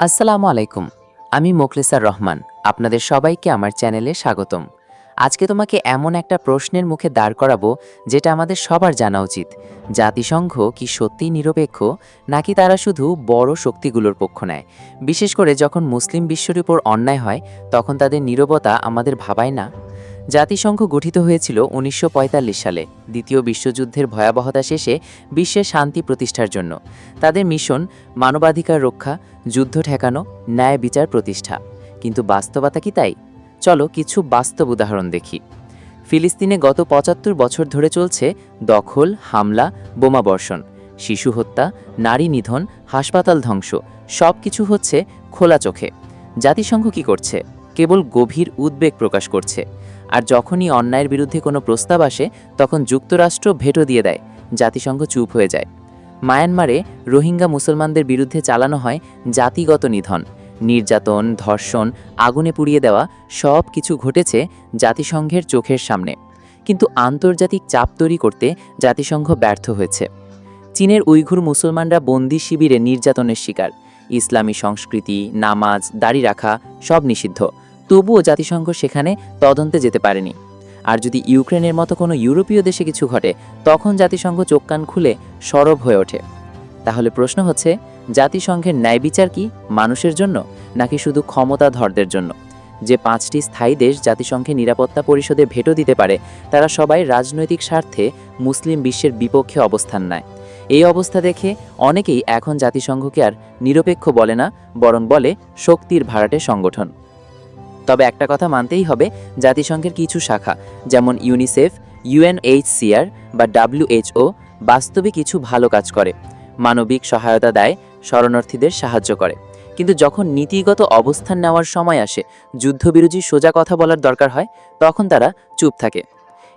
আসসালামু আলাইকুম। আমি মোখলেসার রহমান। আপনাদের সবাইকে আমার চ্যানেলে স্বাগতম। আজকে তোমাকে এমন একটা প্রশ্নের মুখে দাঁড় করাবো যেটা আমাদের সবার জানা উচিত। জাতিসংঘ কি সত্যিই নিরপেক্ষ, নাকি তারা শুধু বড় শক্তিগুলোর পক্ষ নেয়? বিশেষ করে যখন মুসলিম বিশ্বের উপর অন্যায় হয়, তখন তাদের নিরবতা আমাদের ভাবায় না? জাতিসংঘ গঠিত হয়েছিল উনিশশো পঁয়তাল্লিশ সালে, দ্বিতীয় বিশ্বযুদ্ধের ভয়াবহতা শেষে বিশ্বে শান্তি প্রতিষ্ঠার জন্য। তাদের মিশন, মানবাধিকার রক্ষা, যুদ্ধ ঠেকানো, ন্যায় বিচার প্রতিষ্ঠা। কিন্তু বাস্তবতা কি তাই? চলো কিছু বাস্তব উদাহরণ দেখি। ফিলিস্তিনে গত পঁচাত্তর বছর ধরে চলছে দখল, হামলা বোমাবর্ষণ শিশু হত্যা, নারী নিধন, হাসপাতাল ধ্বংস সব কিছু হচ্ছে খোলা চোখে। জাতিসংঘ কি করছে? কেবল গভীর উদ্বেগ প্রকাশ করছে। আর যখনই অন্যায়ের বিরুদ্ধে কোনো প্রস্তাব আসে, তখন যুক্তরাষ্ট্র ভেটো দিয়ে দেয়, জাতিসংঘ চুপ হয়ে যায়। মায়ানমারে রোহিঙ্গা মুসলমানদের বিরুদ্ধে চালানো হয় জাতিগত নিধন। নির্যাতন, ধর্ষণ, আগুনে পুড়িয়ে দেওয়া সব কিছু ঘটেছে জাতিসংঘের চোখের সামনে। কিন্তু আন্তর্জাতিক চাপ তৈরি করতে জাতিসংঘ ব্যর্থ হয়েছে। চীনের উইঘুর মুসলমানরা বন্দি শিবিরে নির্যাতনের শিকার। ইসলামী সংস্কৃতি, নামাজ, দাড়ি রাখা সব নিষিদ্ধ। তবুও জাতিসংঘ সেখানে তদন্তে যেতে পারেনি। আর যদি ইউক্রেনের মতো কোনো ইউরোপীয় দেশে কিছু ঘটে, তখন জাতিসংঘ চোখ কান খুলে সরব হয়ে ওঠে। তাহলে প্রশ্ন হচ্ছে, জাতিসংঘের ন্যায় বিচার কি মানুষের জন্য, নাকি শুধু ক্ষমতাধরদের জন্য? যে পাঁচটি স্থায়ী দেশ জাতিসংঘের নিরাপত্তা পরিষদে ভেটো দিতে পারে, তারা সবাই রাজনৈতিক স্বার্থে মুসলিম বিশ্বের বিপক্ষে অবস্থান নেয়। এই অবস্থা দেখে অনেকেই এখন জাতিসংঘকে আর নিরপেক্ষ বলে না, বরং বলে শক্তির ভাড়াটে সংগঠন। তবে একটা কথা মানতেই হবে, জাতিসংঘের কিছু শাখা, যেমন ইউনিসেফ ইউএনএইচসিআর বা ডাব্লিউএইচও বাস্তবে কিছু ভালো কাজ করে, মানবিক সহায়তা দেয়, শরণার্থীদের সাহায্য করে। কিন্তু যখন নীতিগত অবস্থান নেওয়ার সময় আসে, যুদ্ধবিরোধী সোজা কথা বলার দরকার হয়, তখন তারা চুপ থাকে।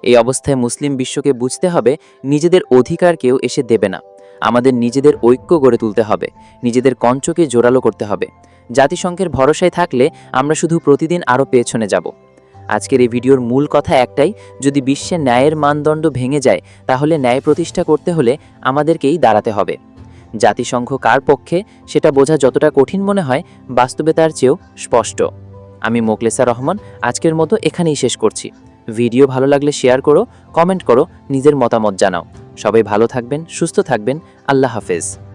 এই অবস্থায় মুসলিম বিশ্বকে বুঝতে হবে, নিজেদের অধিকার কেউ এসে দেবে না। আমাদের নিজেদের ঐক্য গড়ে তুলতে হবে, নিজেদের কঞ্চকে জোরালো করতে হবে। জাতিসংঘের ভরসায় থাকলে আমরা শুধু প্রতিদিন আরও পেছনে যাব। আজকের এই ভিডিওর মূল কথা একটাই, যদি বিশ্বে ন্যায়ের মানদণ্ড ভেঙে যায়, তাহলে ন্যায় প্রতিষ্ঠা করতে হলে আমাদেরকেই দাঁড়াতে হবে। জাতিসংঘ কার পক্ষে, সেটা বোঝা যতটা কঠিন মনে হয়, বাস্তবে তার চেয়েও স্পষ্ট। আমি মোকলেসা রহমান, আজকের মতো এখানেই শেষ করছি। ভিডিও ভালো লাগলে শেয়ার করো, কমেন্ট করো, নিজের মতামত জানাও। সবাই ভালো থাকবেন, সুস্থ থাকবেন, আল্লাহ হাফেজ।